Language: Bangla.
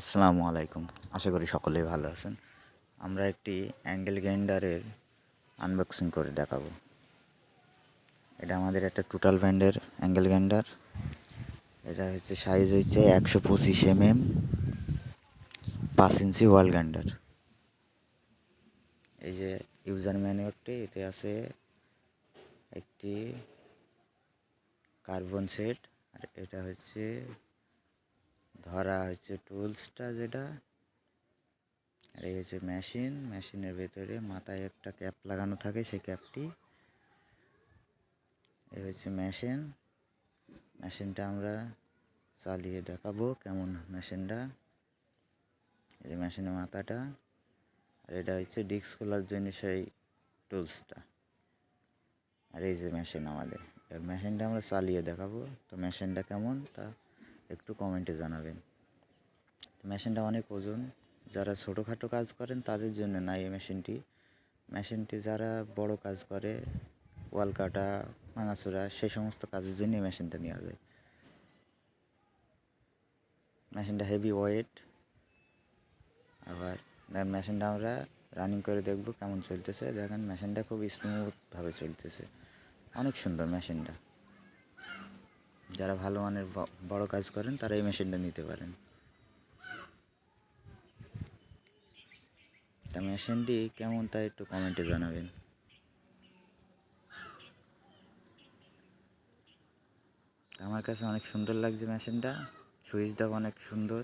আসসালামু আলাইকুম। আশা করি সকলেই ভালো আছেন। আমরা একটি অ্যাঙ্গেল গ্রাইন্ডারের আনবক্সিং করে দেখাবো। এটা আমাদের একটা টোটাল ব্র্যান্ডের অ্যাঙ্গেল গ্রাইন্ডার। এটা হচ্ছে সাইজ হচ্ছে একশো পঁচিশ এম এম পাঁচ ইঞ্চি ওয়াল গ্রাইন্ডার এই যে ইউজার ম্যানুয়ারটি এতে আছে একটি কার্বন সেট আর এটা হচ্ছে ধরা হচ্ছে টুলসটা যেটা, আর এই হচ্ছে মেশিন। মেশিনের ভেতরে মাথায় একটা ক্যাপ লাগানো থাকে, সেই ক্যাপটি। এই হচ্ছে মেশিন। মেশিনটা আমরা চালিয়ে দেখাবো কেমন মেশিনটা। এই যে মেশিনের মাথাটা, আর এটা হচ্ছে ডিস্ক খোলার জন্য সেই টুলসটা। আর এই যে মেশিন আমাদের। মেশিনটা আমরা চালিয়ে দেখাবো। তো মেশিনটা কেমন? তা একটু কমেন্টে জানাবেন। মেশিনটা অনেক ওজন। যারা ছোটোখাটো কাজ করেন, তাদের জন্য না এই মেশিনটি। মেশিনটি যারা বড় কাজ করে ওয়াল কাটা ভাঙাচোরা সেই সমস্ত কাজের জন্য মেশিনটা নেওয়া যায়। মেশিনটা হেভি ওয়েট আবার মেশিনটা আমরা রানিং করে দেখব কেমন চলতেছে। দেখেন মেশিনটা খুব স্মুথভাবে চলতেছে। অনেক সুন্দর মেশিনটা। যারা ভালো মানের বড় কাজ করেন, তারা এই মেশিনটা নিতে পারেন। তা মেশিনটি কেমন তা একটু কমেন্টে জানাবেন। আমার কাছে অনেক সুন্দর লাগছে মেশিনটা সুইচটাও অনেক সুন্দর।